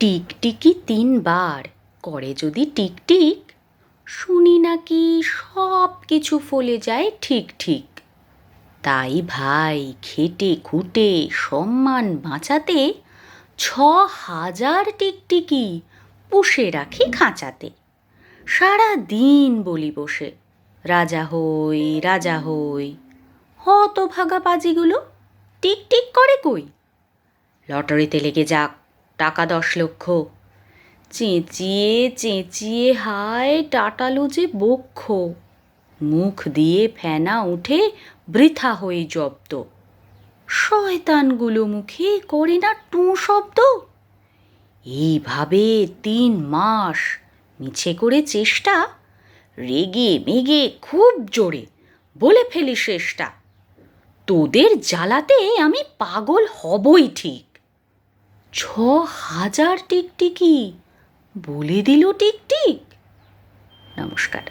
টিকটিকি তিনবার। করে যদি টিকটিক শুনি নাকি সব কিছু ফলে যায় ঠিক ঠিক। তাই ভাই, খেটে খুঁটে সম্মান বাঁচাতে ছ হাজার টিকটিকি পুষে রাখি খাঁচাতে। সারা দিন বলি বসে, রাজা হই রাজা হই হত ভাগা পাজিগুলো টিকটিক করে কই? লটারিতে লেগে যাক টাকা দশ লক্ষ। চেঁচিয়ে চেঁচিয়ে হায় টাটালো যে বক্ষ। মুখ দিয়ে ফেনা উঠে বৃথা হয়ে জব্দ। শয়তানগুলো মুখে করে না টু শব্দ। এইভাবে তিন মাস মিছে করে চেষ্টা, রেগে মেগে খুব জোরে বলে ফেলি শেষটা। তোদের জ্বালাতে আমি পাগল হবই ঠিক। ছ হাজার টিকটিকি। বলে দিল টিকটিক। নমস্কার।